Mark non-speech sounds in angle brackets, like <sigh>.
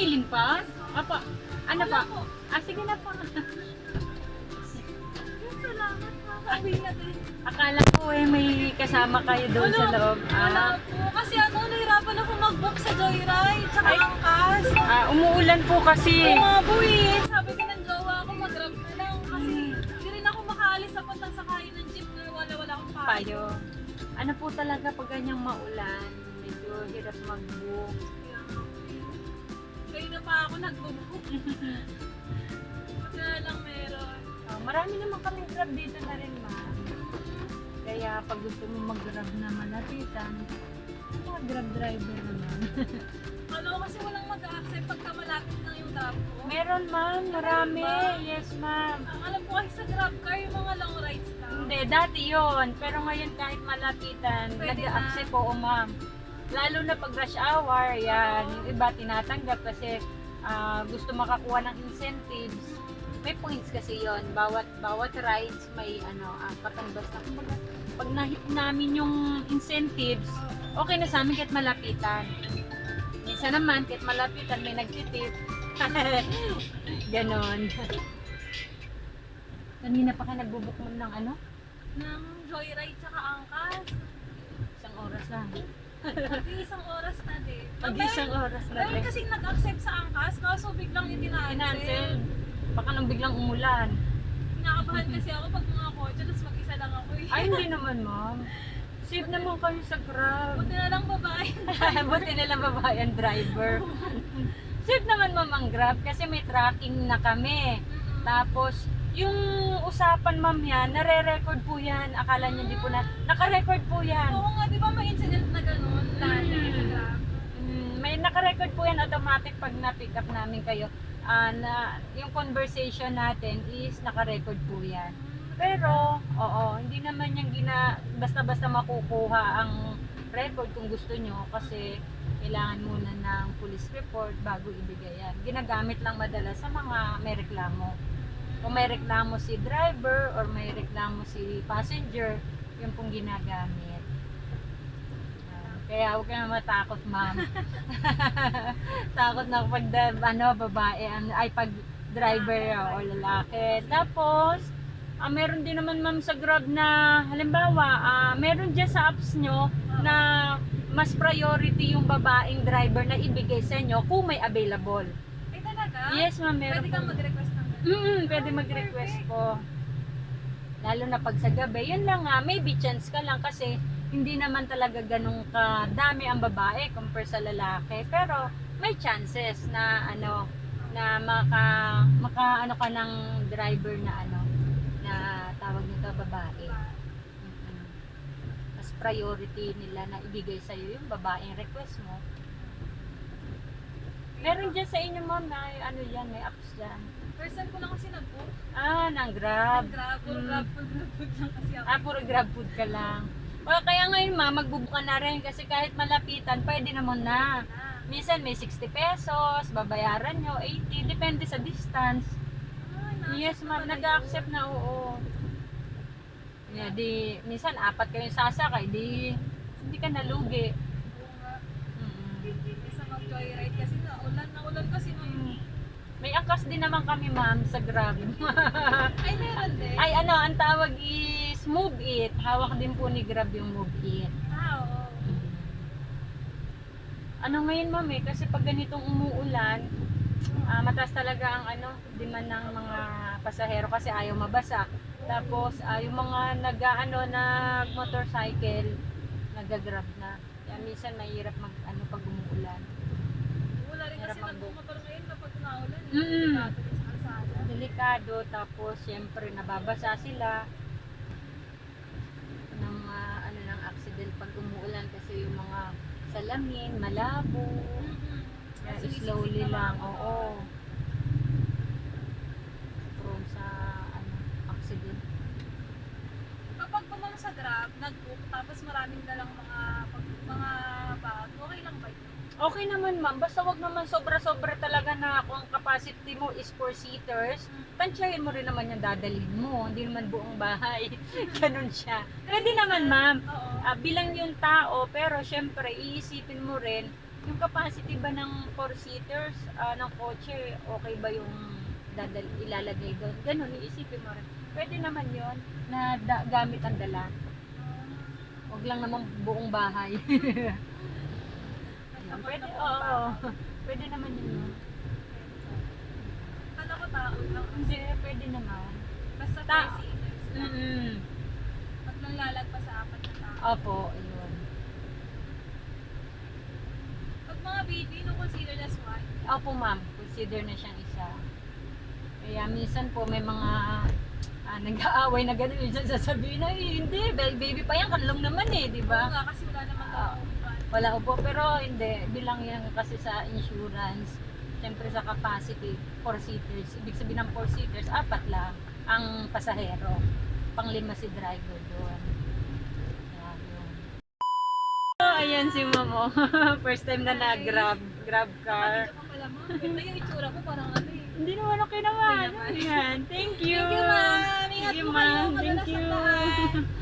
Maylin pa? Apa, ano pa? Po. Ah, sige na pa. Salamat po. Sabi niya din. Akala ko eh may kasama kayo doon sa loob. Wala Ah, po. Kasi ano, nahirapan ako mag-book sa Joyride. Tsaka Ay. ah, umuulan po kasi. Nga po eh. Sabi ko ng jowa ko, mag-grab na lang. Kasi hindi rin ako makaalis sa puntang sakayin ng jeep na wala wala akong payo. Payo. Ano po talaga pag ganyang maulan, medyo hirap mag-book. Ako nag-book. Buti na lang meron. Ah, marami naman kaming grab dito na rin, ma. Kaya pag gusto mo mag-grab na malapitan, mga grab driver naman. <laughs> Ano kasi walang mag-accept pagka malapit lang yung grab ko. Meron, ma'am. Marami. ba? Yes, ma'am. Ang alam ko kasi sa grab car, yung mga long rides lang. Hindi, dati yon Pero ngayon kahit malapitan, Pwede nag-accept po, ma'am. Lalo na pag rush hour, yan. Yung iba tinatanggap kasi ah, gusto makakuha ng incentives. May points kasi yon Bawat bawat rides may ano, uh, katumbas na. Kumbaga, pag nahit namin yung incentives, okay na sa amin kahit malapitan. Minsan naman, kahit malapitan, may nagtitip. <laughs> Ganon. Kanina pa ka nagbubuk mo ng ano? Ng joyride tsaka angkas. Isang oras lang. Mag-iisang oras na din. Mag-isang oras na Meron rin. kasi nag-accept sa angkas, kaso biglang tinansel. Baka nang biglang umulan. Kinakabahan kasi ako pag mga kotse, tapos mag-isa lang ako eh. Ay, hindi naman, ma'am. Safe naman kayo sa Grab. Buti na lang babae. <laughs> Buti nila babae ang driver. <laughs> Safe naman, ma'am, ang Grab kasi may tracking na kami. Mm-mm. Tapos, yung usapan, ma'am, yan, nare-record po yan. Akala niyo hindi po na, naka-record po yan. Oo nga, di ba may incident na gano'n? Lagi Mm. sa grab. Mm, may naka-record po yan automatic pag na-pick up namin kayo. Ah, na, yung conversation natin is naka-record po yan. Pero, oo, hindi naman yung gina, basta-basta makukuha ang record kung gusto nyo kasi kailangan muna ng police report bago ibigay yan. Ginagamit lang madalas sa mga may reklamo. Kung may reklamo si driver or may reklamo si passenger, yun pong ginagamit. Ah, Kaya huwag ka na matakot, ma'am. <laughs> Takot na pag ano, babae, ay pag driver o lalaki. Tapos, ah, meron din naman ma'am sa Grab na, halimbawa, ah, meron dyan sa apps nyo na mas priority yung babaeng driver na ibigay sa inyo kung may available. Ay talaga? Yes ma'am, meron Pwede kang mag-request. Mm, pwede mag-request po. Lalo na pag sa gabi, yun lang nga, maybe chance ka lang kasi hindi naman talaga ganun kadami ang babae compare sa lalaki. Pero may chances na ano, na maka, maka ano ka ng driver na ano, na tawag nito babae. Mas priority nila na ibigay sa'yo yung babaeng request mo. Meron dyan sa inyo ma'am na ano yan, may apps dyan. First time ko lang kasi nag-book. Ah, ng Grab. Ng grab. Puro Mm. grab food, grab food lang kasi ako. Ah, puro Grab food ka lang. Well, kaya ngayon ma, magbubuka na rin kasi kahit malapitan, pwede naman na. Ah. Minsan may 60 pesos, babayaran nyo, 80, depende sa distance. Nasa Yes ma'am, nag-accept na, oo. Yeah, di, minsan apat kayong sasakay, di, hindi ka nalugi. Mag-joyride kasi na ulan na ulan kasi nung May angkas din naman kami ma'am sa Grab. <laughs> Ay, meron din. Ay ano, ang tawag is Move It. Hawak din po ni Grab yung Move It. Ah, oo. Ano ngayon ma'am eh, kasi pag ganitong umuulan, ah, mataas talaga ang ano, demand ng mga pasahero kasi ayaw mabasa. Tapos ah, yung mga nag ano, nag motorcycle, nagagrab na. Kaya minsan mahirap mag ano pag umuulan. Wala rin kasi nagbumotor ngayon kapag naulan. Mm. Kalsada. Delikado tapos syempre nababasa sila ng ah, ano ng accident pag umuulan kasi yung mga salamin, malabo. Mm-mm. Kaya Kasi slowly lang, naman. oo. Prone sa ano, accident. Kapag ma'am sa Grab, nag-book, tapos maraming dalang mga pag- mga bag, okay lang ba yun? Okay naman ma'am, basta wag naman sobra-sobra talaga na kung ang capacity mo is 4 seaters, tansyahin mo rin naman yung dadalhin mo, hindi naman buong bahay. <laughs> Ganun siya. Pwede naman ma'am. Ah, bilang yung tao, pero syempre iisipin mo rin yung capacity ba ng 4-seaters ah, ng kotse, okay ba yung dadal ilalagay doon? Ganun, iisipin mo rin. Pwede naman yon na da- gamit ang dala. Huwag lang naman buong bahay. <laughs> Pwede, oo. Pwede naman yun. Kala ko tao lang. Hindi, pwede naman. Basta Ta- 4 seaters lang. Mm Pag lang lalagpas sa apat na tao. Opo, yun. Pag mga baby, no consider as one. Opo ma'am, consider na siyang isa. Kaya minsan po may mga ah, nag-aaway na gano'n. Minsan sasabihin na, eh, hindi, ba- baby pa yan, kanlong naman eh, di Oo ba? nga, kasi wala naman Ah. Wala po, pero hindi. Bilang yan kasi sa insurance, siyempre sa capacity, 4 seaters. Ibig sabihin ng 4 seaters, apat lang ang pasahero. Panglima si driver doon. Oh, ayan si Mamo. <laughs> First time na nag-grab, grab car. Ganda yung itsura ko, parang ano eh. Hindi naman okay naman. Okay naman. Yan. Thank you. Thank you, ma'am. Ingat po kayo. Thank you.